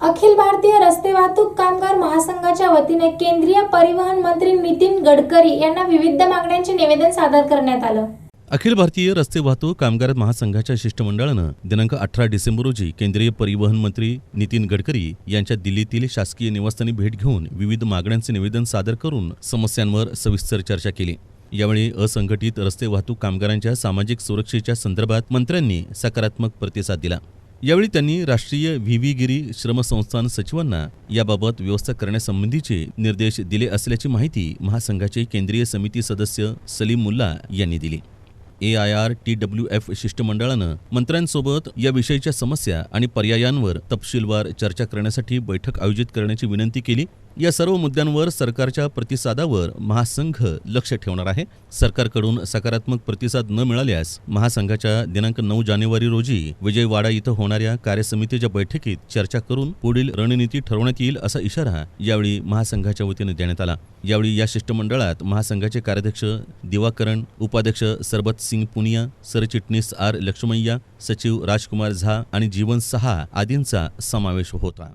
अखिल भारतीय रस्ते वाहतूक कामगार महासंघाच्या वतीने केंद्रीय परिवहन मंत्री नितीन गडकरी यांना विविध मागण्यांचे निवेदन सादर करण्यात आलं. अखिल भारतीय रस्ते वाहतूक कामगार महासंघाच्या शिष्टमंडळानं दिनांक अठरा डिसेंबर रोजी केंद्रीय परिवहन मंत्री नितीन गडकरी यांच्या दिल्लीतील शासकीय निवासस्थानी भेट घेऊन विविध मागण्यांचे निवेदन सादर करून समस्यांवर सविस्तर चर्चा केली. यावेळी असंघटित रस्ते वाहतूक कामगारांच्या सामाजिक सुरक्षेच्या संदर्भात मंत्र्यांनी सकारात्मक प्रतिसाद दिला. यावेळी त्यांनी राष्ट्रीय व्हीव्हीगिरी श्रमसंस्थान सचिवांना याबाबत व्यवस्था करण्यासंबंधीचे निर्देश दिले असल्याची माहिती महासंघाचे केंद्रीय समिती सदस्य सलीम मुल्ला यांनी दिली. A I R T W F शिष्टमंडळानं मंत्र्यांसोबत या विषयीच्या समस्या आणि पर्यायांवर तपशीलवार चर्चा करण्यासाठी बैठक आयोजित करण्याची विनंती केली. या सर्व मुद्द्यांवर सरकारच्या प्रतिसादावर महासंघ लक्ष ठेवणार आहे. सरकारकडून सकारात्मक प्रतिसाद न मिळाल्यास महासंघाच्या दिनांक नऊ जानेवारी रोजी विजयवाडा इथं होणाऱ्या कार्यसमितीच्या बैठकीत चर्चा करून पुढील रणनीती ठरवण्यात येईल असा इशारा यावेळी महासंघाच्या वतीने देण्यात आला. यावेळी या शिष्टमंडळात महासंघाचे कार्याध्यक्ष दिवाकरण उपाध्यक्ष सरबत सिंग पुनिया सरचिटणीस आर लक्ष्मय्या सचिव राजकुमार झा आणि जीवन सहा आदींचा समावेश होता.